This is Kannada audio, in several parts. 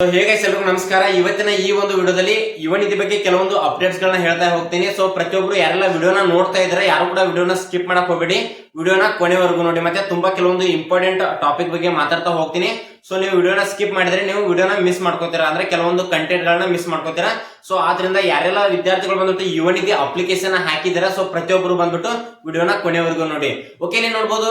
ಹೇಗೆ ಎಲ್ರಿಗೂ ನಮಸ್ಕಾರ. ಇವತ್ತಿನ ಈ ಒಂದು ವಿಡಿಯೋದಲ್ಲಿ ಯುವ ನಿಧಿ ಬಗ್ಗೆ ಕೆಲವೊಂದು ಅಪ್ಡೇಟ್ಸ್ ಗಳನ್ನ ಹೇಳ್ತಾ ಹೋಗ್ತೀನಿ. ಸೊ ಪ್ರತಿಯೊಬ್ರು ಯಾರೆಲ್ಲ ವಿಡಿಯೋನ ನೋಡ್ತಾ ಇದ್ರೆ ಯಾರು ಕೂಡ ವಿಡಿಯೋನ ಸ್ಕಿಪ್ ಮಾಡಕ್ ಹೋಗ್ಬೇಡಿ. ವಿಡಿಯೋನ ಕೊನೆವರೆಗೂ ನೋಡಿ. ಮತ್ತೆ ತುಂಬಾ ಕೆಲವೊಂದು ಇಂಪಾರ್ಟೆಂಟ್ ಟಾಪಿಕ್ ಬಗ್ಗೆ ಮಾತಾಡ್ತಾ ಹೋಗ್ತೀನಿ. ಸೊ ನೀವು ವಿಡಿಯೋನ ಸ್ಕಿಪ್ ಮಾಡಿದ್ರೆ ನೀವು ವಿಡಿಯೋನ ಮಿಸ್ ಮಾಡ್ಕೋತೀರಾ ಅಂದ್ರೆ ಕೆಲವೊಂದು ಕಂಟೆಂಟ್ ಗಳನ್ನ ಮಿಸ್ ಮಾಡ್ಕೋತೀರಾ. ಸೊ ಆದ್ರಿಂದ ಯಾರೆಲ್ಲ ವಿದ್ಯಾರ್ಥಿಗಳು ಬಂದ್ಬಿಟ್ಟು ಯುವ ನಿಧಿ ಅಪ್ಲಿಕೇಶನ್ ಹಾಕಿದ್ದೀರಾ ಸೊ ಪ್ರತಿಯೊಬ್ಬರು ಬಂದ್ಬಿಟ್ಟು ವಿಡಿಯೋನ ಕೊನೆವರೆಗೂ ನೋಡಿ. ಓಕೆ ನೀವು ನೋಡ್ಬೋದು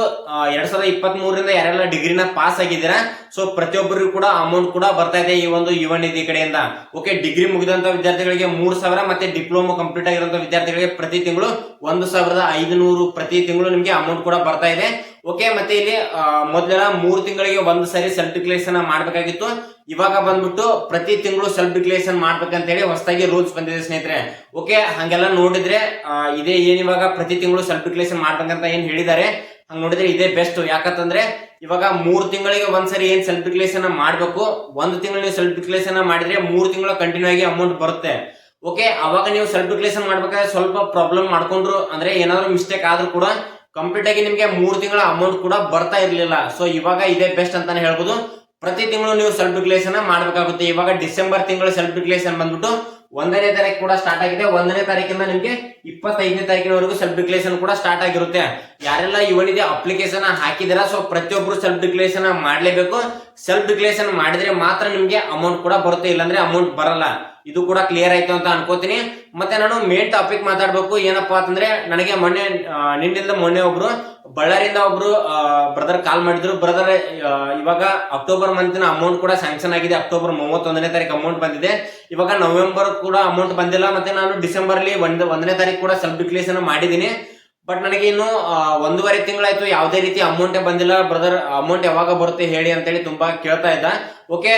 ಎರಡ್ ಸಾವಿರದ ಇಪ್ಪತ್ತ್ ಮೂರರಿಂದ ಯಾರೆಲ್ಲ ಡಿಗ್ರಿನ ಪಾಸ್ ಆಗಿದ್ದೀರಾ ಸೊ ಪ್ರತಿಯೊಬ್ಬರಿಗೂ ಕೂಡ ಅಮೌಂಟ್ ಕೂಡ ಬರ್ತಾ ಇದೆ ಈ ಒಂದು ಯುವ ನಿಧಿ ಕಡೆಯಿಂದ. ಓಕೆ ಡಿಗ್ರಿ ಮುಗಿದಂತ ವಿದ್ಯಾರ್ಥಿಗಳಿಗೆ ಮೂರ್ ಸಾವಿರ ಮತ್ತೆ ಡಿಪ್ಲೊಮಾ ಕಂಪ್ಲೀಟ್ ಆಗಿರುವಂತ ವಿದ್ಯಾರ್ಥಿಗಳಿಗೆ ಪ್ರತಿ ತಿಂಗಳು ಒಂದು ಸಾವಿರದ ಐದುನೂರು ಪ್ರತಿ ತಿಂಗಳು ನಿಮಗೆ ಅಮೌಂಟ್ ಕೂಡ ಬರ್ತಾ ಇದೆ. ಓಕೆ ಮತ್ತೆ ಇಲ್ಲಿ ಮೊದಲೆಲ್ಲ ಮೂರು ತಿಂಗಳಿಗೆ ಒಂದು ಸರಿ ಸೆಲ್ಫ್ ಡಿಕ್ಲೇಷನ್ ಮಾಡಬೇಕಾಗಿತ್ತು. ಇವಾಗ ಬಂದ್ಬಿಟ್ಟು ಪ್ರತಿ ತಿಂಗಳು ಸೆಲ್ಫ್ ಡಿಕ್ಲೇಷನ್ ಮಾಡ್ಬೇಕಂತ ಹೇಳಿ ಹೊಸದಾಗಿ ರೂಲ್ಸ್ ಬಂದಿದೆ ಸ್ನೇಹಿತರೆ. ಓಕೆ ಹಂಗೆಲ್ಲ ನೋಡಿದ್ರೆ ಇದೇ ಏನ್ ಇವಾಗ ಪ್ರತಿ ತಿಂಗಳು ಸೆಲ್ಫ್ ಡಿಕ್ಲೇಷನ್ ಮಾಡ್ಬೇಕಂತ ಏನ್ ಹೇಳಿದ್ದಾರೆ, ಹಂಗ ನೋಡಿದ್ರೆ ಇದೇ ಬೆಸ್ಟ್ ಯಾಕಂತಂದ್ರೆ, ಇವಾಗ ಮೂರು ತಿಂಗಳಿಗೆ ಒಂದ್ಸರಿ ಏನ್ ಸೆಲ್ಫ್ ಡಿಕ್ಲೇಷನ್ ಮಾಡ್ಬೇಕು, ಒಂದು ತಿಂಗಳು ನೀವು ಸೆಲ್ಫ್ ಡಿಕ್ಲೇಷನ್ ಮಾಡಿದ್ರೆ ಮೂರು ತಿಂಗಳು ಕಂಟಿನ್ಯೂ ಆಗಿ ಅಮೌಂಟ್ ಬರುತ್ತೆ. ಓಕೆ ಅವಾಗ ನೀವು ಸೆಲ್ಫ್ ಡಿಕ್ಲೇಷನ್ ಮಾಡ್ಬೇಕಾದ್ರೆ ಸ್ವಲ್ಪ ಪ್ರಾಬ್ಲಮ್ ಮಾಡ್ಕೊಂಡ್ರು, ಅಂದ್ರೆ ಏನಾದ್ರು ಮಿಸ್ಟೇಕ್ ಆದ್ರೂ ಕೂಡ ಕಂಪ್ಲೀಟ್ ಆಗಿ ನಿಮ್ಗೆ ಮೂರು ತಿಂಗಳ ಅಮೌಂಟ್ ಕೂಡ ಬರ್ತಾ ಇರಲಿಲ್ಲ. ಸೊ ಇವಾಗ ಇದೇ ಬೆಸ್ಟ್ ಅಂತಾನೆ ಹೇಳ್ಬೋದು. ಪ್ರತಿ ತಿಂಗಳು ನೀವು ಸೆಲ್ಫ್ ಡಿಕ್ಲೇಷನ್ ಮಾಡಬೇಕಾಗುತ್ತೆ. ಇವಾಗ ಡಿಸೆಂಬರ್ ತಿಂಗಳು ಸೆಲ್ಫ್ ಡಿಕ್ಲೇಷನ್ ಬಂದ್ಬಿಟ್ಟು ಒಂದನೇ ತಾರೀಕು ಕೂಡ ಸ್ಟಾರ್ಟ್ ಆಗಿದೆ. ಒಂದನೇ ತಾರೀಕಿಂದ ನಿಮ್ಗೆ ಇಪ್ಪತ್ತೈದನೇ ತಾರೀಕಿನವರೆಗೂ ಸೆಲ್ಫ್ ಡಿಕ್ಲೇಷನ್ ಕೂಡ ಸ್ಟಾರ್ಟ್ ಆಗಿರುತ್ತೆ. ಯಾರೆಲ್ಲ ಇವನಿದೆ ಅಪ್ಲಿಕೇಶನ್ ಹಾಕಿದಿರ ಸೊ ಪ್ರತಿಯೊಬ್ರು ಸೆಲ್ಫ್ ಡಿಕ್ಲೇಷನ್ ಮಾಡಲೇಬೇಕು. ಸೆಲ್ಫ್ ಡಿಕ್ಲೇಷನ್ ಮಾಡಿದ್ರೆ ಮಾತ್ರ ನಿಮ್ಗೆ ಅಮೌಂಟ್ ಕೂಡ ಬರುತ್ತೆ, ಇಲ್ಲಾಂದ್ರೆ ಅಮೌಂಟ್ ಬರಲ್ಲ. ಇದು ಕೂಡ ಕ್ಲಿಯರ್ ಆಯ್ತು ಅಂತ ಅನ್ಕೋತೀನಿ. ಮತ್ತೆ ನಾನು ಮೇನ್ ಟಾಪಿಕ್ ಮಾತಾಡ್ಬೇಕು. ಏನಪ್ಪಾ ಅಂತಂದ್ರೆ, ನನಗೆ ಮೊನ್ನೆ ನಿನ್ನಿಂದ ಮೊನ್ನೆ ಒಬ್ರು ಬಳ್ಳಾರಿಯಿಂದ ಒಬ್ರು ಬ್ರದರ್ ಕಾಲ್ ಮಾಡಿದ್ರು. ಬ್ರದರ್ ಇವಾಗ ಅಕ್ಟೋಬರ್ ಮಂತಿನ ಅಮೌಂಟ್ ಕೂಡ ಸ್ಯಾಂಕ್ಷನ್ ಆಗಿದೆ. ಅಕ್ಟೋಬರ್ ಮೂವತ್ತೊಂದನೇ ತಾರೀಕು ಅಮೌಂಟ್ ಬಂದಿದೆ. ಇವಾಗ ನವೆಂಬರ್ ಕೂಡ ಅಮೌಂಟ್ ಬಂದಿಲ್ಲ. ಮತ್ತೆ ನಾನು ಡಿಸೆಂಬರ್ ಅಲ್ಲಿ ಒಂದ್, ಒಂದನೇ ತಾರೀಕು ಕೂಡ ಸೆಲ್ಫ್ ಡಿಕ್ಲೇಷನ್ ಮಾಡಿದ್ದೀನಿ. ಬಟ್ ನನಗೆ ಇನ್ನು ಒಂದೂವರೆ ತಿಂಗಳಾಯ್ತು. ಯಾವುದೇ ರೀತಿ ಅಮೌಂಟ್ ಬಂದಿಲ್ಲ. ಬ್ರದರ್ ಅಮೌಂಟ್ ಯಾವಾಗ ಬರುತ್ತೆ ಹೇಳಿ ಅಂತೇಳಿ ತುಂಬಾ ಕೇಳ್ತಾ ಇದ್ದ. ಓಕೆ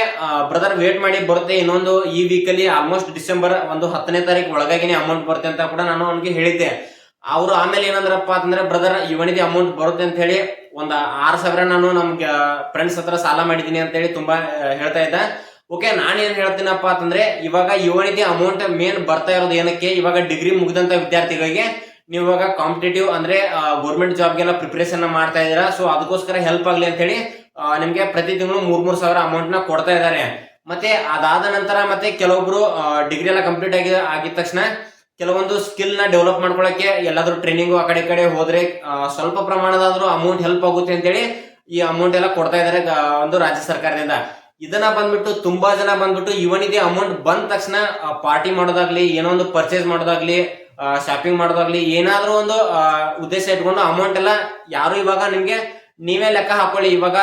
ಬ್ರದರ್ ವೇಟ್ ಮಾಡಿ ಬರುತ್ತೆ. ಇನ್ನೊಂದು ಈ ವೀಕ್ ಅಲ್ಲಿ ಆಲ್ಮೋಸ್ಟ್ ಡಿಸೆಂಬರ್ ಒಂದು ಹತ್ತನೇ ತಾರೀಕು ಒಳಗಾಗಿನೇ ಅಮೌಂಟ್ ಬರುತ್ತೆ ಅಂತ ಕೂಡ ನಾನು ಅವನಿಗೆ ಹೇಳಿದ್ದೆ. ಅವರು ಆಮೇಲೆ ಏನಂದ್ರಪ್ಪ ಅಂತಂದ್ರೆ ಬ್ರದರ್ ಇವನಿಗೆ ಅಮೌಂಟ್ ಬರುತ್ತೆ ಅಂತ ಹೇಳಿ ಒಂದ್ ಆರು ಸಾವಿರ ನಾನು ನಮ್ಗೆ ಫ್ರೆಂಡ್ಸ್ ಹತ್ರ ಸಾಲ ಮಾಡಿದ್ದೀನಿ ಅಂತ ಹೇಳಿ ತುಂಬಾ ಹೇಳ್ತಾ ಇದ್ದ. ಓಕೆ ನಾನು ಏನ್ ಹೇಳ್ತೀನಪ್ಪ ಅಂತಂದ್ರೆ, ಇವಾಗ ಇವನಿಗೆ ಅಮೌಂಟ್ ಮೇನ್ ಬರ್ತಾ ಇರೋದು ಏನಕ್ಕೆ, ಇವಾಗ ಡಿಗ್ರಿ ಮುಗಿದಂತ ವಿದ್ಯಾರ್ಥಿಗಳಿಗೆ ನೀವು ಇವಾಗ ಕಾಂಪಿಟೇಟಿವ್ ಅಂದ್ರೆ ಗೌರ್ಮೆಂಟ್ ಜಾಬ್ಗೆಲ್ಲ ಪ್ರಿಪರೇಷನ್ ಮಾಡ್ತಾ ಇದ್ದೀರಾ ಸೊ ಅದಕ್ಕೋಸ್ಕರ ಹೆಲ್ಪ್ ಆಗ್ಲಿ ಅಂತ ಹೇಳಿ ನಿಮ್ಗೆ ಪ್ರತಿ ತಿಂಗಳು ಮೂರ್ ಮೂರ್ ಸಾವಿರ ಅಮೌಂಟ್ನ ಕೊಡ್ತಾ ಇದ್ದಾರೆ. ಮತ್ತೆ ಅದಾದ ನಂತರ ಮತ್ತೆ ಕೆಲವೊಬ್ರು ಡಿಗ್ರಿ ಎಲ್ಲ ಕಂಪ್ಲೀಟ್ ಆಗಿ, ಆಗಿದ ತಕ್ಷಣ ಕೆಲವೊಂದು ಸ್ಕಿಲ್ನ ಡೆವಲಪ್ ಮಾಡ್ಕೊಳಕ್ಕೆ ಎಲ್ಲಾದ್ರೂ ಟ್ರೈನಿಂಗ್ ಆ ಕಡೆ ಕಡೆ ಹೋದ್ರೆ ಸ್ವಲ್ಪ ಪ್ರಮಾಣದಾದ್ರೂ ಅಮೌಂಟ್ ಹೆಲ್ಪ್ ಆಗುತ್ತೆ ಅಂತೇಳಿ ಈ ಅಮೌಂಟ್ ಎಲ್ಲ ಕೊಡ್ತಾ ಇದ್ದಾರೆ ಒಂದು ರಾಜ್ಯ ಸರ್ಕಾರದಿಂದ. ಇದನ್ನ ಬಂದ್ಬಿಟ್ಟು ತುಂಬಾ ಜನ ಬಂದ್ಬಿಟ್ಟು ಇವನಿಗೆ ಅಮೌಂಟ್ ಬಂದ ತಕ್ಷಣ ಪಾರ್ಟಿ ಮಾಡೋದಾಗ್ಲಿ, ಏನೋ ಒಂದು ಪರ್ಚೇಸ್ ಮಾಡೋದಾಗ್ಲಿ ಶಾಪಿಂಗ್ ಮಾಡೋದಾಗ್ಲಿ, ಏನಾದ್ರೂ ಒಂದು ಉದ್ದೇಶ ಇಟ್ಕೊಂಡು ಅಮೌಂಟ್ ಎಲ್ಲ ಯಾರು ಇವಾಗ ನಿಮ್ಗೆ ನೀವೇ ಲೆಕ್ಕ ಹಾಕೊಳ್ಳಿ. ಇವಾಗ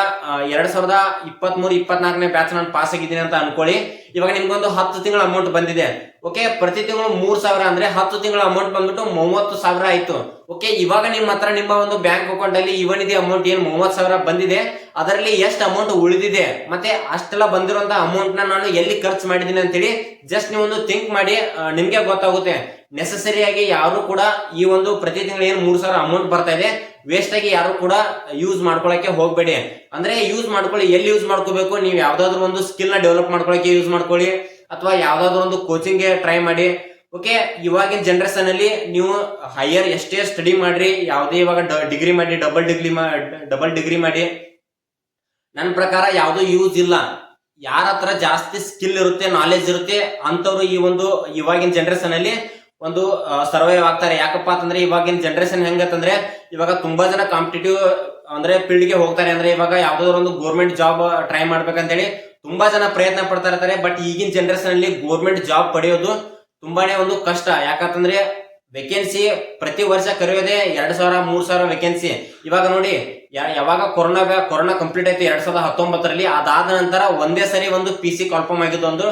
ಎರಡ್ ಸಾವಿರದ ಇಪ್ಪತ್ತ್ ಮೂರು ಇಪ್ಪತ್ನಾಲ್ಕನೇ ಬ್ಯಾಚ್ ನಾನು ಪಾಸ್ ಆಗಿದ್ದೀನಿ ಅಂತ ಅನ್ಕೊಳ್ಳಿ. ಇವಾಗ ನಿಮ್ಗೊಂದು ಹತ್ತು ತಿಂಗಳ ಅಮೌಂಟ್ ಬಂದಿದೆ. ಓಕೆ ಪ್ರತಿ ತಿಂಗಳು ಮೂರ್ ಸಾವಿರ ಅಂದ್ರೆ ಹತ್ತು ತಿಂಗಳ ಅಮೌಂಟ್ ಬಂದ್ಬಿಟ್ಟು ಮೂವತ್ತು ಸಾವಿರ ಆಯ್ತು. ಓಕೆ ಇವಾಗ ನಿಮ್ಮ ಹತ್ರ ನಿಮ್ಮ ಒಂದು ಬ್ಯಾಂಕ್ ಅಕೌಂಟ್ ಅಲ್ಲಿ ಇದೆ ಅಮೌಂಟ್ ಏನ್ ಮೂವತ್ ಸಾವಿರ ಬಂದಿದೆ. ಅದರಲ್ಲಿ ಎಷ್ಟು ಅಮೌಂಟ್ ಉಳಿದಿದೆ? ಮತ್ತೆ ಅಷ್ಟೆಲ್ಲ ಬಂದಿರುವಂತ ಅಮೌಂಟ್ನ ನಾನು ಎಲ್ಲಿ ಖರ್ಚು ಮಾಡಿದ್ದೀನಿ ಅಂತೇಳಿ ಜಸ್ಟ್ ನೀವೊಂದು ಥಿಂಕ್ ಮಾಡಿ ನಿಮ್ಗೆ ಗೊತ್ತಾಗುತ್ತೆ. ನೆಸಸರಿಯಾಗಿ ಯಾರು ಕೂಡ ಈ ಒಂದು ಪ್ರತಿ ತಿಂಗಳು ಏನ್ ಮೂರು ಸಾವಿರ ಅಮೌಂಟ್ ಬರ್ತಾ ಇದೆ. ವೇಸ್ಟ್ ಆಗಿ ಯಾರು ಕೂಡ ಯೂಸ್ ಮಾಡ್ಕೊಳಕ್ಕೆ ಹೋಗ್ಬೇಡಿ. ಅಂದ್ರೆ ಯೂಸ್ ಮಾಡ್ಕೊಳ್ಳಿ, ಎಲ್ಲಿ ಯೂಸ್ ಮಾಡ್ಕೋಬೇಕು? ನೀವು ಯಾವ್ದಾದ್ರು ಒಂದು ಸ್ಕಿಲ್ನ ಡೆವಲಪ್ ಮಾಡ್ಕೊಳಕ್ಕೆ ಯೂಸ್ ಮಾಡ್ಕೊಳ್ಳಿ. ಅಥವಾ ಯಾವ್ದಾದ್ರು ಒಂದು ಕೋಚಿಂಗ್ ಟ್ರೈ ಮಾಡಿ. ಓಕೆ ಇವಾಗಿನ ಜನರೇಷನ್ ಅಲ್ಲಿ ನೀವು ಹೈಯರ್ ಎಷ್ಟೇ ಸ್ಟಡಿ ಮಾಡ್ರಿ, ಯಾವುದೇ ಇವಾಗ ಡಿಗ್ರಿ ಮಾಡಿ ಡಬಲ್ ಡಿಗ್ರಿ ಡಬಲ್ ಡಿಗ್ರಿ ಮಾಡಿ. ನನ್ನ ಪ್ರಕಾರ ಯಾವ್ದು ಯೂಸ್ ಇಲ್ಲ. ಯಾರ ಹತ್ರ ಜಾಸ್ತಿ ಸ್ಕಿಲ್ ಇರುತ್ತೆ ನಾಲೆಜ್ ಇರುತ್ತೆ ಅಂತವ್ರು ಈ ಒಂದು ಇವಾಗಿನ ಜನರೇಷನ್ ಅಲ್ಲಿ ಒಂದು ಸರ್ವೈವ್ ಆಗ್ತಾರೆ. ಯಾಕಪ್ಪ ಅಂತಂದ್ರೆ ಇವಾಗಿನ ಜನರೇಷನ್ ಹೆಂಗತ್ತಂದ್ರೆ, ಇವಾಗ ತುಂಬಾ ಜನ ಕಾಂಪಿಟೇಟಿವ್ ಅಂದ್ರೆ ಫೀಲ್ಡ್ಗೆ ಹೋಗ್ತಾರೆ. ಅಂದ್ರೆ ಇವಾಗ ಯಾವ್ದಾದ್ರು ಒಂದು ಗೋರ್ಮೆಂಟ್ ಜಾಬ್ ಟ್ರೈ ಮಾಡ್ಬೇಕಂತೇಳಿ ತುಂಬಾ ಜನ ಪ್ರಯತ್ನ ಪಡ್ತಾ ಇರ್ತಾರೆ. ಬಟ್ ಈಗಿನ ಜನರೇಷನ್ ಅಲ್ಲಿ ಗೋರ್ಮೆಂಟ್ ಜಾಬ್ ಪಡೆಯೋದು ತುಂಬಾನೇ ಒಂದು ಕಷ್ಟ. ಯಾಕಂತಂದ್ರೆ ವೇಕೆನ್ಸಿ ಪ್ರತಿ ವರ್ಷ ಕರೆಯೋದೇ ಎರಡ್ ಸಾವಿರ, ಮೂರ್ ಸಾವಿರ ವೇಕೆನ್ಸಿ ಇವಾಗ ನೋಡಿ ಯಾವಾಗ ಕೊರೋನಾ ಕೊರೋನಾ ಕಂಪ್ಲೀಟ್ ಆಯ್ತು ಎರಡ್ ಸಾವಿರದ ಹತ್ತೊಂಬತ್ತರಲ್ಲಿ. ಅದಾದ ನಂತರ ಒಂದೇ ಸರಿ ಒಂದು ಪಿ ಸಿ ಕನ್ಫರ್ಮ್ ಆಗಿದ್ದು ಒಂದು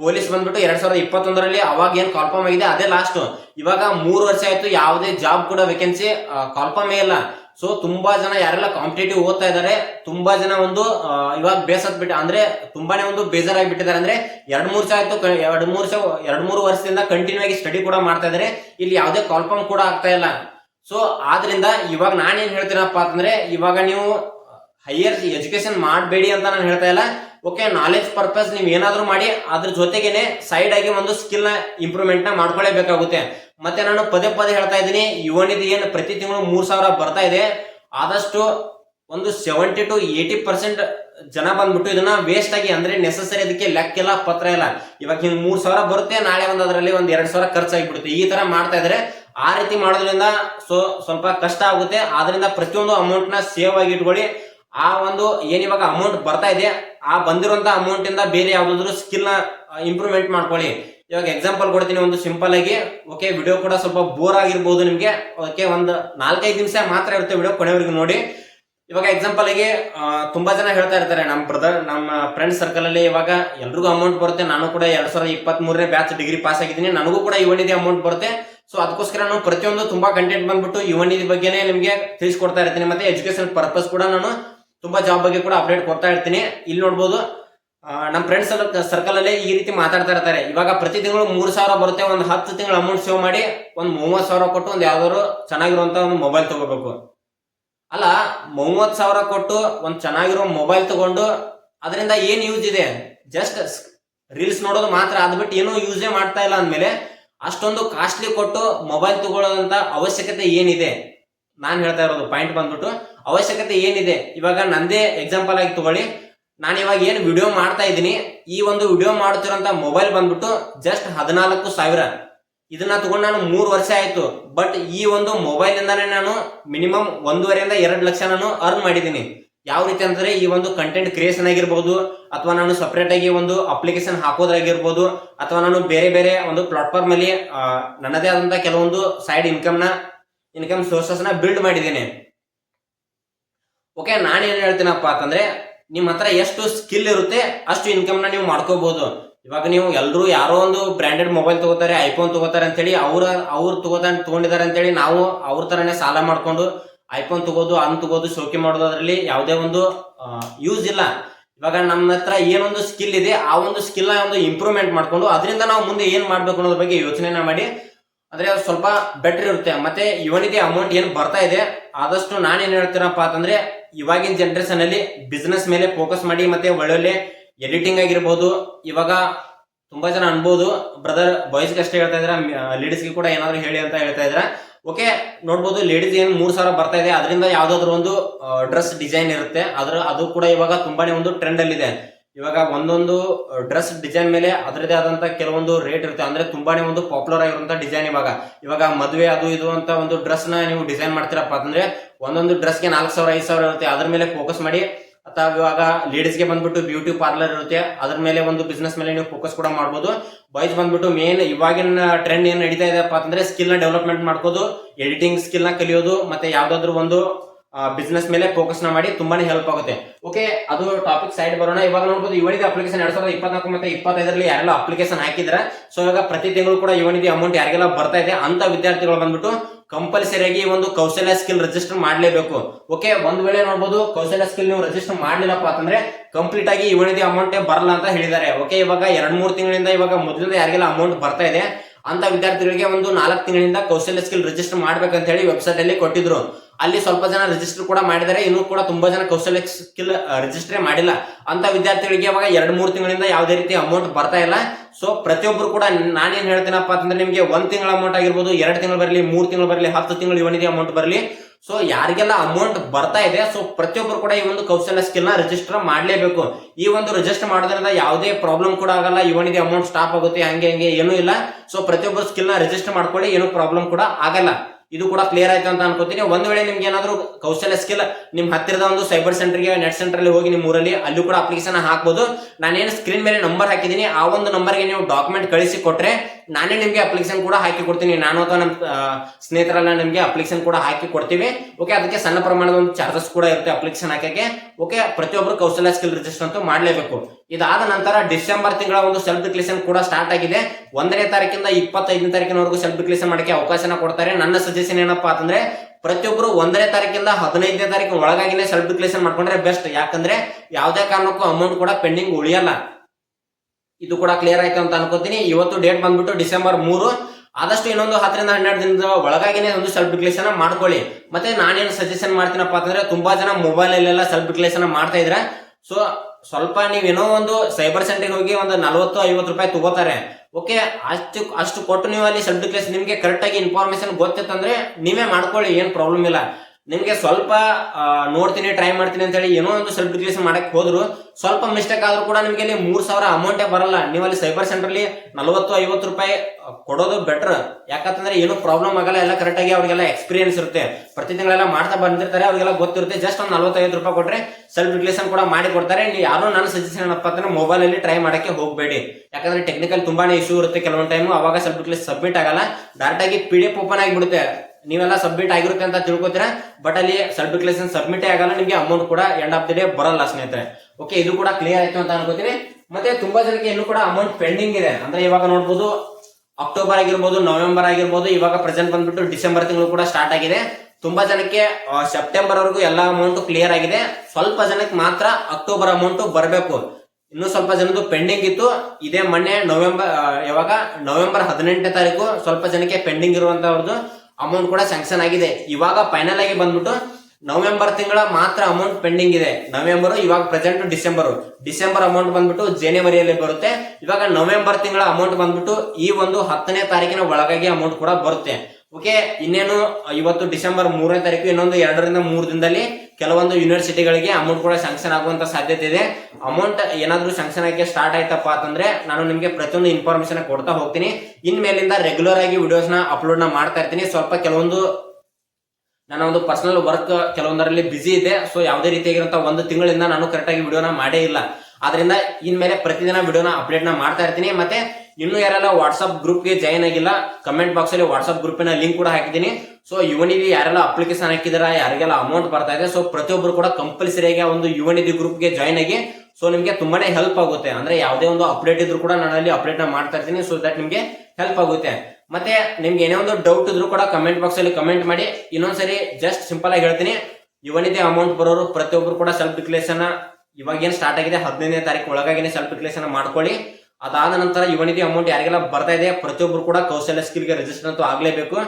ಪೊಲೀಸ್ ಬಂದ್ಬಿಟ್ಟು ಎರಡ್ ಸಾವಿರದ ಇಪ್ಪತ್ತೊಂದರಲ್ಲಿ ಅವಾಗ ಏನ್ ಕಾಲ್ಫಾರ್ಮ್ ಆಗಿದೆ, ಅದೇ ಲಾಸ್ಟ್ ಇವಾಗ ಮೂರು ವರ್ಷ ಆಯ್ತು, ಯಾವುದೇ ಜಾಬ್ ಕೂಡ ವೇಕೆನ್ಸಿ ಕಾಲ್ಫಾರ್ಮೇ ಇಲ್ಲ. ಸೊ ತುಂಬಾ ಜನ ಯಾರೆಲ್ಲ ಕಾಂಪಿಟೇಟಿವ್ ಓದ್ತಾ ಇದಾರೆ ತುಂಬಾ ಜನ ಒಂದು ಇವಾಗ ಬೇಸತ್ ಬಿಟ್ಟ ಅಂದ್ರೆ ತುಂಬಾನೇ ಒಂದು ಬೇಜಾರಾಗಿ ಬಿಟ್ಟಿದ್ದಾರೆ ಅಂದ್ರೆ ಎರಡ್ ಮೂರ್ ವರ್ಷ ಆಯ್ತು ಎರಡ್ ಮೂರ್ ಎರಡ್ ಮೂರು ವರ್ಷದಿಂದ ಕಂಟಿನ್ಯೂ ಆಗಿ ಸ್ಟಡಿ ಕೂಡ ಮಾಡ್ತಾ ಇದಾರೆ ಇಲ್ಲಿ ಯಾವುದೇ ಕಾಲ್ಫಾರ್ಮ್ ಕೂಡ ಆಗ್ತಾ ಇಲ್ಲ. ಸೊ ಆದ್ರಿಂದ ಇವಾಗ ನಾನೇನ್ ಹೇಳ್ತೀನಪ್ಪ ಅಂತಂದ್ರೆ, ಇವಾಗ ನೀವು ಹೈಯರ್ ಎಜುಕೇಶನ್ ಮಾಡಬೇಡಿ ಅಂತ ನಾನು ಹೇಳ್ತಾ ಇಲ್ಲ. ಓಕೆ ನಾಲೆಜ್ ಪರ್ಪಸ್ ನೀವು ಏನಾದ್ರೂ ಮಾಡಿ, ಅದ್ರ ಜೊತೆಗೇನೆ ಸೈಡ್ ಆಗಿ ಒಂದು ಸ್ಕಿಲ್ನ ಇಂಪ್ರೂವ್ಮೆಂಟ್ನ ಮಾಡ್ಕೊಳ್ಳೇಬೇಕಾಗುತ್ತೆ ಮತ್ತೆ ನಾನು ಪದೇ ಪದೇ ಹೇಳ್ತಾ ಇದ್ದೀನಿ ಯುವನಿಧಿ ಏನು ಪ್ರತಿ ತಿಂಗಳು ಮೂರ್ ಸಾವಿರ ಬರ್ತಾ ಇದೆ, ಆದಷ್ಟು ಒಂದು ಸೆವೆಂಟಿ ಟು ಏಯ್ಟಿ ಪರ್ಸೆಂಟ್ ಜನ ಬಂದ್ಬಿಟ್ಟು ಇದನ್ನ ವೇಸ್ಟ್ ಆಗಿ, ಅಂದ್ರೆ ನೆಸಸರಿ ಅದಕ್ಕೆ ಲೆಕ್ಕ ಇಲ್ಲ, ಪತ್ರ ಇಲ್ಲ. ಇವಾಗ ಹಿಂಗ್ ಮೂರ್ ಸಾವಿರ ಬರುತ್ತೆ, ನಾಳೆ ಒಂದು ಅದರಲ್ಲಿ ಒಂದ್ ಎರಡ್ ಸಾವಿರ ಖರ್ಚಾಗಿಬಿಡುತ್ತೆ. ಈ ತರ ಮಾಡ್ತಾ ಇದ್ರೆ ಆ ರೀತಿ ಮಾಡೋದ್ರಿಂದ ಸೊ ಸ್ವಲ್ಪ ಕಷ್ಟ ಆಗುತ್ತೆ. ಆದ್ರಿಂದ ಪ್ರತಿಯೊಂದು ಅಮೌಂಟ್ನ ಸೇವ್ ಆಗಿ ಇಟ್ಕೊಳ್ಳಿ. ಆ ಒಂದು ಏನ್ ಇವಾಗ ಅಮೌಂಟ್ ಬರ್ತಾ ಇದೆ, ಆ ಬಂದಿರುವಂತ ಅಮೌಂಟ್ ಇಂದ ಬೇರೆ ಯಾವ್ದಾದ್ರು ಸ್ಕಿಲ್ನ ಇಂಪ್ರೂವ್ಮೆಂಟ್ ಮಾಡ್ಕೊಳ್ಳಿ. ಇವಾಗ ಎಕ್ಸಾಂಪಲ್ ಕೊಡ್ತೀನಿ ಒಂದು ಸಿಂಪಲ್ ಆಗಿ. ಓಕೆ ವಿಡಿಯೋ ಕೂಡ ಸ್ವಲ್ಪ ಬೋರ್ ಆಗಿರ್ಬೋದು ನಿಮ್ಗೆ. ಓಕೆ ಒಂದು ನಾಲ್ಕೈದು ನಿಮಿಷ ಮಾತ್ರ ಇರುತ್ತೆ ವಿಡಿಯೋ ಕೊನೆವರೆಗೂ ನೋಡಿ. ಇವಾಗ ಎಕ್ಸಾಂಪಲ್ ಆಗಿ ತುಂಬಾ ಜನ ಹೇಳ್ತಾ ಇರ್ತಾರೆ ನಮ್ಮ ಬ್ರದರ್ ನಮ್ಮ ಫ್ರೆಂಡ್ ಸರ್ಕಲ್ ಅಲ್ಲಿ ಇವಾಗ ಎಲ್ರಿಗೂ ಅಮೌಂಟ್ ಬರುತ್ತೆ. ನಾನು ಕೂಡ ಎರಡ್ ಸಾವಿರದ ಇಪ್ಪತ್ತ್ ಮೂರನೇ ಬ್ಯಾಚ್ ಡಿಗ್ರಿ ಪಾಸ್ ಆಗಿದ್ದೀನಿ. ನನಗೂ ಕೂಡ ಇವನಿದೆ ಅಮೌಂಟ್ ಬರುತ್ತೆ. ಸೊ ಅದಕ್ಕೋಸ್ಕರ ನಾನು ಪ್ರತಿಯೊಂದು ತುಂಬಾ ಕಂಟೆಂಟ್ ಬಂದ್ಬಿಟ್ಟು ಯುವನಿಧಿ ಬಗ್ಗೆನೇ ನಿಮಗೆ ತಿಳಿಸ್ಕೊಡ್ತಾ ಇರ್ತೀನಿ. ಮತ್ತೆ ಎಜುಕೇಶನ್ ಪರ್ಪಸ್ ಕೂಡ ನಾನು ತುಂಬಾ ಜಾಬ್ ಬಗ್ಗೆ ಕೂಡ ಅಪ್ಡೇಟ್ ಕೊಡ್ತಾ ಇರ್ತೀನಿ. ಇಲ್ಲಿ ನೋಡ್ಬೋದು ನಮ್ಮ ಫ್ರೆಂಡ್ಸ್ ಸರ್ಕಲ್ ಅಲ್ಲಿ ಈ ರೀತಿ ಮಾತಾಡ್ತಾ ಇರ್ತಾರೆ. ಇವಾಗ ಪ್ರತಿ ತಿಂಗಳು ಮೂರ್ ಸಾವಿರ ಬರುತ್ತೆ, ಒಂದು ಹತ್ತು ತಿಂಗಳು ಅಮೌಂಟ್ ಸೇವ್ ಮಾಡಿ ಒಂದ್ ಮೂವತ್ ಸಾವಿರ ಕೊಟ್ಟು ಒಂದ್ ಯಾವ್ದಾದ್ರು ಚೆನ್ನಾಗಿರುವಂತ ಒಂದು ಮೊಬೈಲ್ ತಗೋಬೇಕು. ಅಲ್ಲ ಮೂವತ್ ಸಾವಿರ ಕೊಟ್ಟು ಒಂದ್ ಚೆನ್ನಾಗಿರೋ ಮೊಬೈಲ್ ತಗೊಂಡು ಅದರಿಂದ ಏನ್ ಯೂಸ್ ಇದೆ? ಜಸ್ಟ್ ರೀಲ್ಸ್ ನೋಡೋದು ಮಾತ್ರ ಅದ್ಬಿಟ್ಟು ಏನೂ ಯೂಸೇ ಮಾಡ್ತಾ ಇಲ್ಲ ಅಂದ್ಮೇಲೆ ಅಷ್ಟೊಂದು ಕಾಸ್ಟ್ಲಿ ಕೊಟ್ಟು ಮೊಬೈಲ್ ತಗೊಳ್ಳೋದಂತ ಅವಶ್ಯಕತೆ ಏನಿದೆ? ನಾನ್ ಹೇಳ್ತಾ ಇರೋದು ಪಾಯಿಂಟ್ ಬಂದ್ಬಿಟ್ಟು ಅವಶ್ಯಕತೆ ಏನಿದೆ, ಇವಾಗ ನಂದೇ ಎಕ್ಸಾಂಪಲ್ ಆಗಿ ತಗೊಳ್ಳಿ. ನಾನು ಇವಾಗ ಏನು ವಿಡಿಯೋ ಮಾಡ್ತಾ ಇದ್ದೀನಿ, ಈ ಒಂದು ವಿಡಿಯೋ ಮಾಡ್ತಿರೋಂಥ ಮೊಬೈಲ್ ಬಂದ್ಬಿಟ್ಟು ಜಸ್ಟ್ ಹದಿನಾಲ್ಕು ಸಾವಿರ. ಇದನ್ನ ತಗೊಂಡು ನಾನು ಮೂರು ವರ್ಷ ಆಯ್ತು ಬಟ್ ಈ ಒಂದು ಮೊಬೈಲ್ ಇಂದಾನೆ ನಾನು ಮಿನಿಮಮ್ ಒಂದೂವರೆಯಿಂದ ಎರಡು ಲಕ್ಷ ನಾನು ಅರ್ನ್ ಮಾಡಿದ್ದೀನಿ. ಯಾವ ರೀತಿ ಅಂತಂದ್ರೆ ಈ ಒಂದು ಕಂಟೆಂಟ್ ಕ್ರಿಯೇಷನ್ ಆಗಿರ್ಬೋದು, ಅಥವಾ ನಾನು ಸಪ್ರೇಟ್ ಆಗಿ ಒಂದು ಅಪ್ಲಿಕೇಶನ್ ಹಾಕೋದ್ರಾಗಿರ್ಬೋದು, ಅಥವಾ ನಾನು ಬೇರೆ ಬೇರೆ ಒಂದು ಪ್ಲಾಟ್ಫಾರ್ಮ್ ಅಲ್ಲಿ ನನ್ನದೇ ಆದಂತ ಕೆಲವೊಂದು ಸೈಡ್ ಇನ್ಕಮ್ನ ಇನ್ಕಮ್ ಸೋರ್ಸಸ್ನ ಬಿಲ್ಡ್ ಮಾಡಿದ್ದೀನಿ. ಓಕೆ, ನಾನೇನು ಹೇಳ್ತೀನಪ್ಪ ಅಂತಂದ್ರೆ, ನಿಮ್ಮ ಹತ್ರ ಎಷ್ಟು ಸ್ಕಿಲ್ ಇರುತ್ತೆ, ಅಷ್ಟು ಇನ್ಕಮ್ನ ನೀವು ಮಾಡ್ಕೋಬಹುದು ಇವಾಗ ನೀವು ಎಲ್ಲರೂ ಯಾರೋ ಒಂದು ಬ್ರಾಂಡೆಡ್ ಮೊಬೈಲ್ ತಗೋತಾರೆ, ಐಫೋನ್ ತಗೋತಾರೆ ಅಂತೇಳಿ, ಅವ್ರ, ಅವ್ರು ತಗೋತಾನೆ ತಗೊಂಡಿದ್ದಾರೆ ಅಂತೇಳಿ ನಾವು ಅವ್ರ ತರನೇ ಸಾಲ ಮಾಡ್ಕೊಂಡು, ಐಫೋನ್ ತಗೋದು, ಅನ್ ತಗೋದು, ಶೋಕಿ ಮಾಡೋದು ಅದರಲ್ಲಿ ಯಾವುದೇ ಒಂದು ಯೂಸ್ ಇಲ್ಲ. ಇವಾಗ ನಮ್ಮ ಹತ್ರ ಏನೊಂದು ಸ್ಕಿಲ್ ಇದೆ, ಆ ಒಂದು ಸ್ಕಿಲ್ನ ಒಂದು ಇಂಪ್ರೂವ್ಮೆಂಟ್ ಮಾಡ್ಕೊಂಡು, ಅದರಿಂದ ನಾವು ಮುಂದೆ ಏನ್ ಮಾಡ್ಬೇಕು ಅನ್ನೋದ್ರ ಬಗ್ಗೆ ಯೋಚನೆನ ಮಾಡಿ ಅಂದ್ರೆ ಅದು ಸ್ವಲ್ಪ ಬೆಟರ್ ಇರುತ್ತೆ. ಮತ್ತೆ ಇವನಿಗೆ ಅಮೌಂಟ್ ಏನು ಬರ್ತಾ ಇದೆ, ಆದಷ್ಟು ನಾನೇನು ಹೇಳ್ತೀನಪ್ಪ ಅಂತಂದ್ರೆ, ಇವಾಗಿನ ಜನರೇಷನ್ ಅಲ್ಲಿ ಬಿಸ್ನೆಸ್ ಮೇಲೆ ಫೋಕಸ್ ಮಾಡಿ, ಮತ್ತೆ ಒಳ್ಳೊಳ್ಳೆ ಎಡಿಟಿಂಗ್ ಆಗಿರ್ಬೋದು. ಇವಾಗ ತುಂಬಾ ಜನ ಅನ್ಬೋದು ಬ್ರದರ್ ಬಾಯ್ಸ್ಗೆ ಅಷ್ಟೇ ಹೇಳ್ತಾ ಇದ್ರ ಲೇಡೀಸ್ಗೆ ಕೂಡ ಏನಾದ್ರು ಹೇಳಿ ಅಂತ ಹೇಳ್ತಾ ಇದ್ರ ಓಕೆ ನೋಡ್ಬೋದು ಲೇಡೀಸ್ ಏನು ಮೂರು ಸಾವಿರ ಬರ್ತಾ ಇದೆ, ಅದರಿಂದ ಯಾವ್ದಾದ್ರು ಒಂದು ಡ್ರೆಸ್ ಡಿಸೈನ್ ಇರುತ್ತೆ. ಅದ್ರ ಅದು ಕೂಡ ಇವಾಗ ತುಂಬಾನೇ ಒಂದು ಟ್ರೆಂಡ್ ಅಲ್ಲಿ ಇದೆ ಇವಾಗ ಒಂದೊಂದು ಡ್ರೆಸ್ ಡಿಸೈನ್ ಮೇಲೆ ಅದರದೇ ಆದಂತ ಕೆಲವೊಂದು ರೇಟ್ ಇರುತ್ತೆ. ಅಂದ್ರೆ ತುಂಬಾನೇ ಒಂದು ಪಾಪ್ಯುಲರ್ ಆಗಿರುವಂತ ಡಿಸೈನ್ ಇವಾಗ. ಇವಾಗ ಮದುವೆ, ಅದು ಇದು ಅಂತ ಒಂದು ಡ್ರೆಸ್ನ ನೀವು ಡಿಸೈನ್ ಮಾಡ್ತೀರಪ್ಪ ಅಂದ್ರೆ ಒಂದೊಂದು ಡ್ರೆಸ್ಗೆ ನಾಲ್ಕು ಸಾವಿರ, ಐದು ಸಾವಿರ ಇರುತ್ತೆ. ಅದ್ರ ಮೇಲೆ ಫೋಕಸ್ ಮಾಡಿ. ಅಥವಾ ಇವಾಗ ಲೇಡೀಸ್ಗೆ ಬಂದ್ಬಿಟ್ಟು ಬ್ಯೂಟಿ ಪಾರ್ಲರ್ ಇರುತ್ತೆ. ಅದ್ರ ಮೇಲೆ ಒಂದು ಬಿಸ್ನೆಸ್ ಮೇಲೆ ನೀವು ಫೋಕಸ್ ಕೂಡ ಮಾಡ್ಬೋದು. ಬಾಯ್ಸ್ ಬಂದ್ಬಿಟ್ಟು ಮೇನ್ ಇವಾಗಿನ ಟ್ರೆಂಡ್ ಏನ್ ನಡೀತಾ ಇದೆಪ್ಪ ಅಂದ್ರೆ ಸ್ಕಿಲ್ನ ಡೆವಲಪ್ಮೆಂಟ್ ಮಾಡ್ಕೋದು ಎಡಿಟಿಂಗ್ ಸ್ಕಿಲ್ನ ಕಲಿಯೋದು. ಮತ್ತೆ ಯಾವ್ದಾದ್ರು ಒಂದು ಬಿಸ್ನೆಸ್ ಮೇಲೆ ಫೋಕಸ್ನ ಮಾಡಿ ತುಂಬಾನೇ ಹೆಲ್ಪ್ ಆಗುತ್ತೆ. ಓಕೆ ಅದು ಟಾಪಿಕ್ ಸೈಡ್ ಬರೋಣ. ಇವಾಗ ನೋಡ್ಬೋದು ಇವನಿಗೆ ಅಪ್ಲಿಕೇಶನ್ ಎರಡ್ ಸಾವಿರದ ಇಪ್ಪತ್ನಾಲ್ಕು ಮತ್ತೆ ಇಪ್ಪತ್ತೈದರಲ್ಲಿ ಯಾರೆಲ್ಲ ಅಪ್ಲಿಕೇಶನ್ ಹಾಕಿದ್ರೆ ಸೊ ಇವಾಗ ಪ್ರತಿ ತಿಂಗಳು ಕೂಡ ಇವನಿಗೆ ಅಮೌಂಟ್ ಯಾರಿಗೆಲ್ಲ ಬರ್ತಾ ಇದೆ ಅಂತ ವಿದ್ಯಾರ್ಥಿಗಳು ಬಂದ್ಬಿಟ್ಟು ಕಂಪಲ್ಸರಿಯಾಗಿ ಆಗಿ ಒಂದು ಕೌಶಲ್ಯ ಸ್ಕಿಲ್ ರಿಜಿಸ್ಟರ್ ಮಾಡಲೇಬೇಕು. ಓಕೆ ಒಂದ್ ವೇಳೆ ನೋಡ್ಬೋದು ಕೌಶಲ್ಯ ಸ್ಕಿಲ್ ನೀವು ರಿಜಿಸ್ಟರ್ ಮಾಡ್ಲಿಲ್ಲಪ್ಪ ಅಂತಂದ್ರೆ ಕಂಪ್ಲೀಟ್ ಆಗಿ ಇವನಿಗೆ ಅಮೌಂಟ್ ಬರಲ್ಲ ಅಂತ ಹೇಳಿದ್ದಾರೆ. ಓಕೆ ಇವಾಗ ಎರಡ್ ಮೂರು ತಿಂಗಳಿಂದ ಇವಾಗ ಮೊದಲಿಂದ ಯಾರಿಗೆಲ್ಲ ಅಮೌಂಟ್ ಬರ್ತಾ ಇದೆ, ಅಂತ ವಿದ್ಯಾರ್ಥಿಗಳಿಗೆ ಒಂದು ನಾಲ್ಕು ತಿಂಗಳಿಂದ ಕೌಶಲ್ಯ ಸ್ಕಿಲ್ ರಿಜಿಸ್ಟರ್ ಮಾಡ್ಬೇಕಂತ ಹೇಳಿ ವೆಬ್ಸೈಟ್ ಅಲ್ಲಿ ಕೊಟ್ಟಿದ್ರು. ಅಲ್ಲಿ ಸ್ವಲ್ಪ ಜನ ರಿಜಿಸ್ಟರ್ ಕೂಡ ಮಾಡಿದ್ದಾರೆ. ಇನ್ನೂ ಕೂಡ ತುಂಬಾ ಜನ ಕೌಶಲ್ಯ ಸ್ಕಿಲ್ ರಿಜಿಸ್ಟರ್ ಮಾಡಿಲ್ಲ. ಅಂತ ವಿದ್ಯಾರ್ಥಿಗಳಿಗೆ ಅವಾಗ ಎರಡು, ಮೂರು ತಿಂಗಳಿಂದ ಯಾವುದೇ ರೀತಿ ಅಮೌಂಟ್ ಬರ್ತಾ ಇಲ್ಲ. ಸೊ ಪ್ರತಿಯೊಬ್ಬರು ಕೂಡ ನಾನೇನು ಹೇಳ್ತೀನಪ್ಪ ಅಂತಂದ್ರೆ ನಿಮಗೆ ಒಂದು ತಿಂಗಳ ಅಮೌಂಟ್ ಆಗಿರ್ಬೋದು, ಎರಡು ತಿಂಗಳು ಬರಲಿ, ಮೂರು ತಿಂಗಳು ಬರಲಿ, ಹತ್ತು ತಿಂಗಳು ಇವನಿಗೆ ಅಮೌಂಟ್ ಬರಲಿ. ಸೊ ಯಾರಿಗೆಲ್ಲ ಅಮೌಂಟ್ ಬರ್ತಾ ಇದೆ ಸೊ ಪ್ರತಿಯೊಬ್ಬರು ಕೂಡ ಈ ಒಂದು ಕೌಶಲ್ಯ ಸ್ಕಿಲ್ನ ರಿಜಿಸ್ಟರ್ ಮಾಡಲೇಬೇಕು. ಈ ಒಂದು ರಿಜಿಸ್ಟರ್ ಮಾಡೋದ್ರಿಂದ ಯಾವುದೇ ಪ್ರಾಬ್ಲಮ್ ಕೂಡ ಆಗಲ್ಲ. ಇವನಿಗೆ ಅಮೌಂಟ್ ಸ್ಟಾಪ್ ಆಗುತ್ತೆ, ಹಂಗೆ ಹಂಗೆ ಏನೂ ಇಲ್ಲ. ಸೊ ಪ್ರತಿಯೊಬ್ಬರು ಸ್ಕಿಲ್ನ ರಿಜಿಸ್ಟರ್ ಮಾಡ್ಕೊಳ್ಳಿ, ಏನು ಪ್ರಾಬ್ಲಮ್ ಕೂಡ ಆಗಲ್ಲ. ಇದು ಕೂಡ ಕ್ಲಿಯರ್ ಆಯ್ತು ಅಂತ ಅನ್ಕೋತೀನಿ. ಒಂದ್ ವೇಳೆ ನಿಮ್ಗೆ ಏನಾದ್ರು ಕೌಶಲ್ಯ ಸ್ಕಿಲ್ ನಿಮ್ ಹತ್ತಿರದ ಒಂದು ಸೈಬರ್ ಸೆಂಟರ್ಗೆ ನೆಟ್ ಸೆಂಟರ್ ಅಲ್ಲಿ ಹೋಗಿ ನಿಮ್ಮ ಊರಲ್ಲಿ ಅಲ್ಲೂ ಕೂಡ ಅಪ್ಲಿಕೇಶನ್ ಹಾಕ್ಬೋದು. ನಾನೇನು ಸ್ಕ್ರೀನ್ ಮೇಲೆ ನಂಬರ್ ಹಾಕಿದ್ದೀನಿ. ಆ ಒಂದು ನಂಬರ್ಗೆ ನೀವು ಡಾಕ್ಯುಮೆಂಟ್ ಕಳಿಸಿ ಕೊಟ್ರೆ ನಾನೇ ನಿಮಗೆ ಅಪ್ಲಿಕೇಶನ್ ಕೂಡ ಹಾಕಿ ಕೊಡ್ತೀನಿ. ನಾನು ಅಥವಾ ನಮ್ಮ ಸ್ನೇಹಿತರೆಲ್ಲ ನಿಮಗೆ ಅಪ್ಲಿಕೇಶನ್ ಕೂಡ ಹಾಕಿ ಕೊಡ್ತೀವಿ. ಓಕೆ ಅದಕ್ಕೆ ಸಣ್ಣ ಪ್ರಮಾಣದ ಒಂದು ಚಾರ್ಜಸ್ ಕೂಡ ಇರುತ್ತೆ ಅಪ್ಲಿಕೇಶನ್ ಹಾಕಕ್ಕೆ ಓಕೆ ಪ್ರತಿಯೊಬ್ಬರು ಕೌಶಲ್ಯ ಸ್ಕಿಲ್ ರಿಜಿಸ್ಟರ್ ಅಂತೂ ಮಾಡಲೇಬೇಕು. ಇದಾದ ನಂತರ ಡಿಸೆಂಬರ್ ತಿಂಗಳ ಒಂದು ಸೆಲ್ಫ್ ಡಿಕ್ಲೇಷನ್ ಕೂಡ ಸ್ಟಾರ್ಟ್ ಆಗಿದೆ. ಒಂದನೇ ತಾರೀಕಿಂದ ಇಪ್ಪತ್ತೈದನೇ ತಾರೀಕಿನವರೆಗೂ ಸೆಲ್ಫ್ ಡಿಕ್ಲೇಷನ್ ಮಾಡಕ್ಕೆ ಅವಕಾಶನ ಕೊಡ್ತಾರೆ. ನನ್ನ ಸಜೆಷನ್ ಏನಪ್ಪಾ ಅಂತಂದ್ರೆ ಪ್ರತಿಯೊಬ್ಬರು ಒಂದನೇ ತಾರೀಕಿಂದ ಹದಿನೈದನೇ ತಾರೀಕು ಒಳಗಾಗಿನೇ ಸೆಲ್ಫ್ ಡಿಕ್ಲೇಷನ್ ಮಾಡ್ಕೊಂಡ್ರೆ ಬೆಸ್ಟ್ ಯಾಕಂದ್ರೆ, ಯಾವುದೇ ಕಾರಣಕ್ಕೂ ಅಮೌಂಟ್ ಕೂಡ ಪೆಂಡಿಂಗ್ ಉಳಿಯಲ್ಲ. ಇದು ಕೂಡ ಕ್ಲಿಯರ್ ಆಯ್ತು ಅಂತ ಅನ್ಕೋತೀನಿ. ಇವತ್ತು ಡೇಟ್ ಬಂದ್ಬಿಟ್ಟು ಡಿಸೆಂಬರ್ ಮೂರು. ಆದಷ್ಟು ಇನ್ನೊಂದು ಹತ್ತರಿಂದ ಹನ್ನೆರಡು ದಿನದ ಒಳಗಾಗಿನೇ ಒಂದು ಸೆಲ್ಫ್ ಡಿಕ್ಲೇಷನ್ ಮಾಡ್ಕೊಳ್ಳಿ. ಮತ್ತೆ ನಾನೇನು ಸಜೆಷನ್ ಮಾಡ್ತೀನಪ್ಪ ಅಂತಂದ್ರೆ ತುಂಬಾ ಜನ ಮೊಬೈಲ್ ಅಲ್ಲೆಲ್ಲ ಸೆಲ್ಫ್ ಡಿಕ್ಲೇಷನ್ ಮಾಡ್ತಾ ಇದ್ರೆ. ಸೊ ಸ್ವಲ್ಪ ನೀವು ಏನೋ ಒಂದು ಸೈಬರ್ ಸೆಂಟರ್ಗೆ ಹೋಗಿ ಒಂದು ನಲವತ್ತು, ಐವತ್ತು ರೂಪಾಯಿ ತಗೋತಾರೆ. ಓಕೆ ಅಷ್ಟು ಅಷ್ಟು ಕೊಟ್ಟು ನೀವು ಅಲ್ಲಿ ಸೆಲ್ಫ್ ಡಿಕ್ಲೇಷನ್ ನಿಮಗೆ ಕರೆಕ್ಟ್ ಆಗಿ ಇನ್ಫಾರ್ಮೇಶನ್ ಗೊತ್ತಿತ್ತಂದ್ರೆ ನೀವೇ ಮಾಡ್ಕೊಳ್ಳಿ, ಏನ್ ಪ್ರಾಬ್ಲಮ್ ಇಲ್ಲ. ನಿಮ್ಗೆ ಸ್ವಲ್ಪ ನೋಡ್ತೀನಿ ಟ್ರೈ ಮಾಡ್ತೀನಿ ಅಂತ ಹೇಳಿ ಏನೋ ಒಂದು ಸೆಲ್ಫ್ ಡಿಕ್ಲೇಷನ್ ಮಾಡಕ್ಕೆ ಹೋದ್ರು. ಸ್ವಲ್ಪ ಮಿಸ್ಟೇಕ್ ಆದ್ರೂ ಕೂಡ ನಿಮಗೆ ಇಲ್ಲಿ ಮೂರು ಸಾವಿರ ಅಮೌಂಟೇ ಬರಲ್ಲ. ನೀವು ಅಲ್ಲಿ ಸೈಬರ್ ಸೆಂಟರ್ ಅಲ್ಲಿ ನಲವತ್ತು, ಐವತ್ತು ರೂಪಾಯಿ ಕೊಡೋದು ಬೆಟರ್ ಯಾಕಂತಂದ್ರೆ ಏನು ಪ್ರಾಬ್ಲಮ್ ಆಗಲ್ಲ. ಎಲ್ಲ ಕರೆಕ್ಟಾಗಿ ಅವರಿಗೆಲ್ಲ ಎಕ್ಸ್ಪೀರಿಯನ್ಸ್ ಇರುತ್ತೆ. ಪ್ರತಿ ತಿಂಗಳೆಲ್ಲ ಮಾಡ್ತಾ ಬಂದಿರ್ತಾರೆ. ಅವರಿಗೆಲ್ಲ ಗೊತ್ತಿರುತ್ತೆ. ಜಸ್ಟ್ ಒಂದು ನಲವತ್ತೈದು ರೂಪಾಯಿ ಕೊಟ್ಟರೆ ಸೆಲ್ಫ್ ಡಿಕ್ಲೇಷನ್ ಕೂಡ ಮಾಡಿ ಕೊಡ್ತಾರೆ. ನೀವು ಯಾರು ನಾನು ಸಜೆಷನ್ ಏನಪ್ಪ ಅಂದ್ರೆ ಮೊಬೈಲ್ ಅಲ್ಲಿ ಟ್ರೈ ಮಾಡಕ್ಕೆ ಹೋಗಬೇಡಿ. ಯಾಕಂದ್ರೆ ಟೆಕ್ನಿಕಲ್ ತುಂಬಾನೇ ಇಶ್ಯೂ ಇರುತ್ತೆ. ಕೆಲವೊಂದು ಟೈಮು ಅವಾಗ ಸೆಲ್ಫ್ ಡಿಕ್ಲೇಷನ್ ಸಬ್ಮಿಟ್ ಆಗಲ್ಲ. ಡೈರೆಕ್ಟ್ ಆಗಿ ಪಿ ಡಿ ಎಫ್ ಓಪನ್ ಆಗಿಬಿಡುತ್ತೆ. ನೀವೆಲ್ಲ ಸಬ್ಮಿಟ್ ಆಗಿರುತ್ತೆ ಅಂತ ತಿಳ್ಕೊತೀರಾ? ಬಟ್ ಅಲ್ಲಿ ಸರ್ಟಿಫಿಕೇಶನ್ ಸಬ್ಮಿಟ್ ಆಗಲ್ಲ, ನಿಮಗೆ ಅಮೌಂಟ್ ಕೂಡ ಎಂಡ್ ಆಫ್ ದಿ ಡೇ ಬರಲ್ಲ ಸ್ನೇಹಿತರೆ. ಓಕೆ ಇದು ಕೂಡ ಕ್ಲಿಯರ್ ಆಯ್ತು ಅಂತ ಅನ್ಕೋತೀನಿ. ಮತ್ತೆ ತುಂಬಾ ಜನಕ್ಕೆ ಇನ್ನು ಕೂಡ ಅಮೌಂಟ್ ಪೆಂಡಿಂಗ್ ಇದೆ. ಅಂದ್ರೆ ಇವಾಗ ನೋಡ್ಬೋದು ಅಕ್ಟೋಬರ್ ಆಗಿರ್ಬೋದು ನವೆಂಬರ್ ಆಗಿರ್ಬೋದು, ಇವಾಗ ಪ್ರೆಸೆಂಟ್ ಬಂದ್ಬಿಟ್ಟು ಡಿಸೆಂಬರ್ ತಿಂಗಳು ಕೂಡ ಸ್ಟಾರ್ಟ್ ಆಗಿದೆ. ತುಂಬಾ ಜನಕ್ಕೆ ಸೆಪ್ಟೆಂಬರ್ ವರೆಗೂ ಎಲ್ಲ ಅಮೌಂಟ್ ಕ್ಲಿಯರ್ ಆಗಿದೆ. ಸ್ವಲ್ಪ ಜನಕ್ಕೆ ಮಾತ್ರ ಅಕ್ಟೋಬರ್ ಅಮೌಂಟ್ ಬರಬೇಕು. ಇನ್ನು ಸ್ವಲ್ಪ ಜನದ್ದು ಪೆಂಡಿಂಗ್ ಇತ್ತು. ಇದೇ ಮೊನ್ನೆ ನವೆಂಬರ್ ಯಾವಾಗ? ನವೆಂಬರ್ ಹದಿನೆಂಟನೇ ತಾರೀಕು ಸ್ವಲ್ಪ ಜನಕ್ಕೆ ಪೆಂಡಿಂಗ್ ಇರುವಂತವ್ರದ್ದು ಅಮೌಂಟ್ ಕೂಡ ಸ್ಯಾಂಕ್ಷನ್ ಆಗಿದೆ. ಇವಾಗ ಫೈನಲ್ ಆಗಿ ಬಂದ್ಬಿಟ್ಟು ನವೆಂಬರ್ ತಿಂಗಳ ಮಾತ್ರ ಅಮೌಂಟ್ ಪೆಂಡಿಂಗ್ ಇದೆ. ನವೆಂಬರ್ ಇವಾಗ ಪ್ರೆಸೆಂಟ್ ಡಿಸೆಂಬರ್ ಡಿಸೆಂಬರ್ ಅಮೌಂಟ್ ಬಂದ್ಬಿಟ್ಟು ಜನವರಿಯಲ್ಲಿ ಬರುತ್ತೆ. ಇವಾಗ ನವೆಂಬರ್ ತಿಂಗಳ ಅಮೌಂಟ್ ಬಂದ್ಬಿಟ್ಟು ಈ ಒಂದು ಹತ್ತನೇ ತಾರೀಕಿನ ಒಳಗಾಗಿ ಅಮೌಂಟ್ ಕೂಡ ಬರುತ್ತೆ. ಓಕೆ, ಇನ್ನೇನು ಇವತ್ತು ಡಿಸೆಂಬರ್ ಮೂರನೇ ತಾರೀಕು, ಇನ್ನೊಂದು ಎರಡರಿಂದ ಮೂರು ದಿನದಲ್ಲಿ ಕೆಲವೊಂದು ಯೂನಿವರ್ಸಿಟಿಗಳಿಗೆ ಅಮೌಂಟ್ ಕೂಡ ಸ್ಯಾಂಕ್ಷನ್ ಆಗುವಂತ ಸಾಧ್ಯತೆ ಇದೆ. ಅಮೌಂಟ್ ಏನಾದ್ರೂ ಸ್ಯಾಂಕ್ಷನ್ ಆಗಿ ಸ್ಟಾರ್ಟ್ ಆಯ್ತಪ್ಪ ಅಂತಂದ್ರೆ ನಾನು ನಿಮಗೆ ಪ್ರತಿಯೊಂದು ಇನ್ಫಾರ್ಮೇಶನ್ ಕೊಡ್ತಾ ಹೋಗ್ತೀನಿ. ಇನ್ಮೇಲಿಂದ ರೆಗ್ಯುಲರ್ ಆಗಿ ವಿಡಿಯೋಸ್ನ ಅಪ್ಲೋಡ್ನ ಮಾಡ್ತಾ ಇರ್ತೀನಿ. ಸ್ವಲ್ಪ ಕೆಲವೊಂದು, ನನ್ನ ಒಂದು ಪರ್ಸನಲ್ ವರ್ಕ್ ಕೆಲವೊಂದರಲ್ಲಿ ಬಿಸಿ ಇದೆ. ಸೊ ಯಾವುದೇ ರೀತಿಯಾಗಿರುವಂಥ ಒಂದು ತಿಂಗಳಿಂದ ನಾನು ಕರೆಕ್ಟ್ ಆಗಿ ವಿಡಿಯೋನ ಮಾಡೇ ಇಲ್ಲ. ಆದ್ರಿಂದ ಇನ್ಮೇಲೆ ಪ್ರತಿದಿನ ವಿಡಿಯೋನ ಅಪ್ಡೇಟ್ನ ಮಾಡ್ತಾ ಇರ್ತೀನಿ. ಮತ್ತೆ ಇನ್ನು ಯಾರೆಲ್ಲ ವಾಟ್ಸ್ಆಪ್ ಗ್ರೂಪ್ಗೆ ಜಾಯಿನ್ ಆಗಿಲ್ಲ ಕಮೆಂಟ್ ಬಾಕ್ಸ್ ಅಲ್ಲಿ ವಾಟ್ಸ್ಆಪ್ ಗ್ರೂಪಿನ ಲಿಂಕ್ ಕೂಡ ಹಾಕಿದ್ದೀನಿ. ಸೊ ಯುವನಿಧಿ ಯಾರೆಲ್ಲ ಅಪ್ಲಿಕೇಶನ್ ಹಾಕಿದಾರ ಯಾರಿಗೆಲ್ಲ ಅಮೌಂಟ್ ಬರ್ತಾ ಇದೆ ಸೊ ಪ್ರತಿಯೊಬ್ಬರು ಕೂಡ ಕಂಪಲ್ಸರಿಯಾಗಿ ಆಗಿ ಒಂದು ಯುವನಿಧಿ ಗ್ರೂಪ್ಗೆ ಜಾಯಿನ್ ಆಗಿ ಸೊ ನಿಮಗೆ ತುಂಬಾನೇ ಹೆಲ್ಪ್ ಆಗುತ್ತೆ. ಅಂದ್ರೆ ಯಾವುದೇ ಒಂದು ಅಪ್ಡೇಟ್ ಇದ್ರು ಕೂಡ ನಾನು ಅಲ್ಲಿ ಅಪ್ಡೇಟ್ನ ಮಾಡ್ತಾ ಇರ್ತೀನಿ ಸೊ ದಟ್ ನಿಮಗೆ ಹೆಲ್ಪ್ ಆಗುತ್ತೆ. ಮತ್ತೆ ನಿಮ್ಗೆ ಏನೇ ಒಂದು ಡೌಟ್ ಇದ್ರು ಕೂಡ ಕಮೆಂಟ್ ಬಾಕ್ಸ್ ಅಲ್ಲಿ ಕಮೆಂಟ್ ಮಾಡಿ, ಇನ್ನೊಂದ್ಸರಿ ಜಸ್ಟ್ ಸಿಂಪಲ್ ಆಗಿ ಹೇಳ್ತೀನಿ. ಇವನಿದೆ ಅಮೌಂಟ್ ಬರೋರು ಪ್ರತಿಯೊಬ್ಬರು ಕೂಡ ಸೆಲ್ಫ್ ಡಿಕ್ಲೇಷನ್ ಇವಾಗ ಏನ್ ಸ್ಟಾರ್ಟ್ ಆಗಿದೆ, ಹದಿನೈದನೇ ತಾರೀಕು ಒಳಗಾಗಿನೇ ಸೆಲ್ಫ್ ಡಿಕ್ಲೇಷನ್ ಮಾಡ್ಕೊಳ್ಳಿ. ಅದಾದ ನಂತರ ಯುವನಿಧಿ ಅಮೌಂಟ್ ಯಾರಿಗೆಲ್ಲ ಬರ್ತಾ ಇದೆ ಪ್ರತಿಯೊಬ್ಬರು ಕೂಡ ಕೌಶಲ್ಯ ಸ್ಕಿಲ್ಗೆ ರಿಜಿಸ್ಟರ್ ಅಂತೂ ಆಗಲೇಬೇಕು.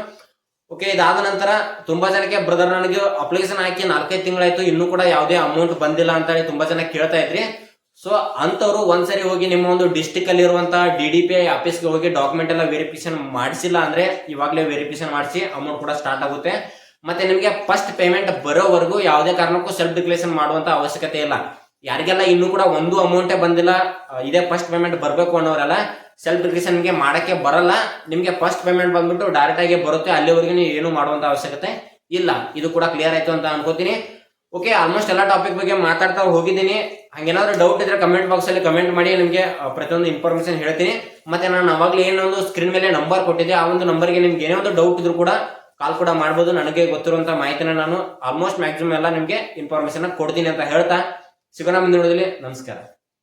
ಓಕೆ ಇದಾದ ನಂತರ ತುಂಬಾ ಜನಕ್ಕೆ ಬ್ರದರ್ ನನಗೆ ಅಪ್ಲಿಕೇಶನ್ ಹಾಕಿ ನಾಲ್ಕೈದು ತಿಂಗಳಾಯ್ತು, ಇನ್ನೂ ಕೂಡ ಯಾವುದೇ ಅಮೌಂಟ್ ಬಂದಿಲ್ಲ ಅಂತ ಹೇಳಿ ತುಂಬಾ ಜನ ಕೇಳ್ತಾ ಇದ್ರಿ. ಸೊ ಅಂತವ್ರು ಒಂದ್ಸರಿ ಹೋಗಿ ನಿಮ್ಮ ಒಂದು ಡಿಸ್ಟಿಕ್ ಅಲ್ಲಿ ಇರುವಂತಹ ಡಿ ಡಿ ಪಿ ಐ ಆಫೀಸ್ಗೆ ಹೋಗಿ ಡಾಕ್ಯುಮೆಂಟ್ ಎಲ್ಲ ವೆರಿಫಿಕೇಶನ್ ಮಾಡಿಸಿಲ್ಲ ಅಂದ್ರೆ ಇವಾಗಲೇ ವೆರಿಫಿಕೇಶನ್ ಮಾಡಿಸಿ ಅಮೌಂಟ್ ಕೂಡ ಸ್ಟಾರ್ಟ್ ಆಗುತ್ತೆ. ಮತ್ತೆ ನಿಮಗೆ ಫಸ್ಟ್ ಪೇಮೆಂಟ್ ಬರೋವರೆಗೂ ಯಾವುದೇ ಕಾರಣಕ್ಕೂ ಸೆಲ್ಫ್ ಡಿಕ್ಲೇಷನ್ ಮಾಡುವಂತ ಅವಶ್ಯಕತೆ ಇಲ್ಲ. ಯಾರಿಗೆಲ್ಲ ಇನ್ನೂ ಕೂಡ ಒಂದು ಅಮೌಂಟೇ ಬಂದಿಲ್ಲ ಇದೇ ಫಸ್ಟ್ ಪೇಮೆಂಟ್ ಬರಬೇಕು ಅನ್ನೋರೆಲ್ಲ ಸೆಲ್ಫ್ ನಿಮಗೆ ಮಾಡಕ್ಕೆ ಬರಲ್ಲ. ನಿಮಗೆ ಫಸ್ಟ್ ಪೇಮೆಂಟ್ ಬಂದ್ಬಿಟ್ಟು ಡೈರೆಕ್ಟ್ ಆಗಿ ಬರುತ್ತೆ, ಅಲ್ಲಿವರೆಗೂ ನೀವು ಏನು ಮಾಡುವಂತ ಅವಶ್ಯಕತೆ ಇಲ್ಲ. ಇದು ಕೂಡ ಕ್ಲಿಯರ್ ಆಯ್ತು ಅಂತ ಅನ್ಕೋತೀನಿ. ಓಕೆ ಆಲ್ಮೋಸ್ಟ್ ಎಲ್ಲ ಟಾಪಿಕ್ ಬಗ್ಗೆ ಮಾತಾಡ್ತಾ ಹೋಗಿದ್ದೀನಿ. ಹಂಗೇನಾದ್ರೂ ಡೌಟ್ ಇದ್ರೆ ಕಮೆಂಟ್ ಬಾಕ್ಸ್ ಅಲ್ಲಿ ಕಮೆಂಟ್ ಮಾಡಿ ನಿಮಗೆ ಪ್ರತಿಯೊಂದು ಇನ್ಫಾರ್ಮೇಷನ್ ಹೇಳ್ತೀನಿ. ಮತ್ತೆ ನಾನು ಅವಾಗಲೇ ಏನೊಂದು ಸ್ಕ್ರೀನ್ ಮೇಲೆ ನಂಬರ್ ಕೊಟ್ಟಿದ್ದೆ, ಆ ಒಂದು ನಂಬರ್ಗೆ ನಿಮ್ಗೆ ಏನೇ ಒಂದು ಡೌಟ್ ಇದ್ರು ಕೂಡ ಕಾಲ್ ಕೂಡ ಮಾಡ್ಬೋದು. ನನಗೆ ಗೊತ್ತಿರುವಂತ ಮಾಹಿತಿನ ನಾನು ಆಲ್ಮೋಸ್ಟ್ ಮ್ಯಾಕ್ಸಿಮಮ್ ಎಲ್ಲ ನಿಮಗೆ ಇನ್ಫಾರ್ಮೇಷನ್ ಕೊಡ್ತೀನಿ ಅಂತ ಹೇಳ್ತಾ. ಸಿಗೋಣ ಮುಂದಿನ ವಿಡಿಯೋದಲ್ಲಿ ನಮಸ್ಕಾರ.